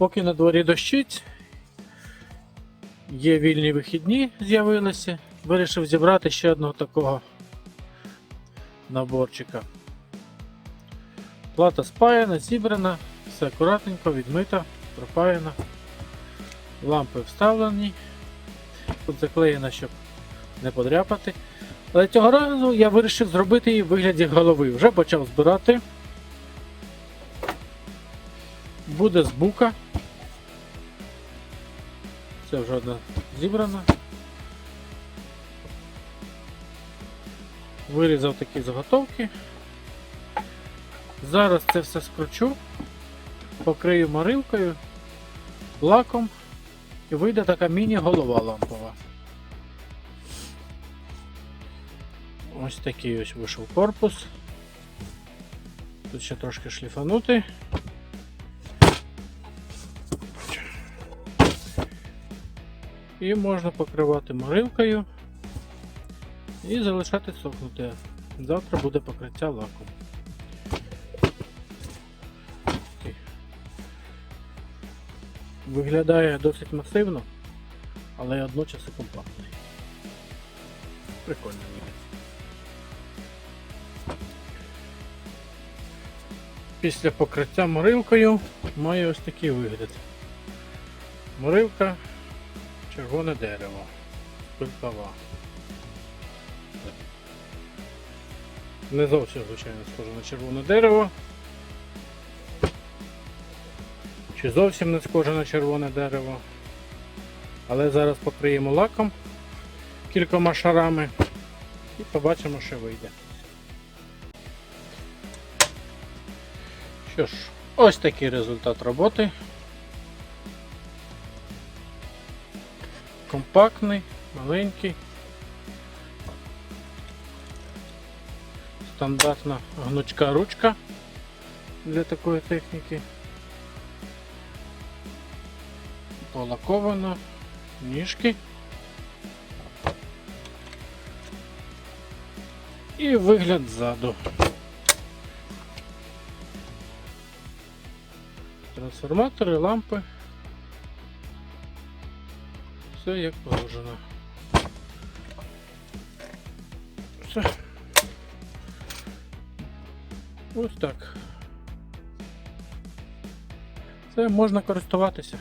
Поки на дворі дощить, є вільні вихідні з'явилися. Вирішив зібрати ще одного такого наборчика. Плата спаяна, зібрана, все акуратненько, відмита, пропаяна. Лампи вставлені. Тут заклеєно, щоб не подряпати. Але цього разу я вирішив зробити її в вигляді голови. Вже почав збирати. Буде з бука. Це вже одна зібрана. Вирізав такі заготовки. Зараз це все скручу, покрию марилкою, лаком і вийде така міні-голова лампова. Ось такий ось вийшов корпус. Тут ще трошки шліфанути. І можна покривати морилкою і залишати сохнути. Завтра буде покриття лаком. Виглядає досить масивно, але одночас і компактний. Прикольно. Після покриття морилкою має ось такий вигляд. Морилка червоне дерево. Пилкова. Не зовсім, звичайно, схоже на червоне дерево. Чи зовсім не схоже на червоне дерево. Але зараз покриємо лаком кількома шарами і побачимо, що вийде. Що ж, ось такий результат роботи. Компактний, маленький. Стандартна гнучка ручка для такої техніки. Полаковано, ніжки. І вигляд ззаду. Трансформатори, лампи. Все як положено. Все. Ось так. Це можна користуватися.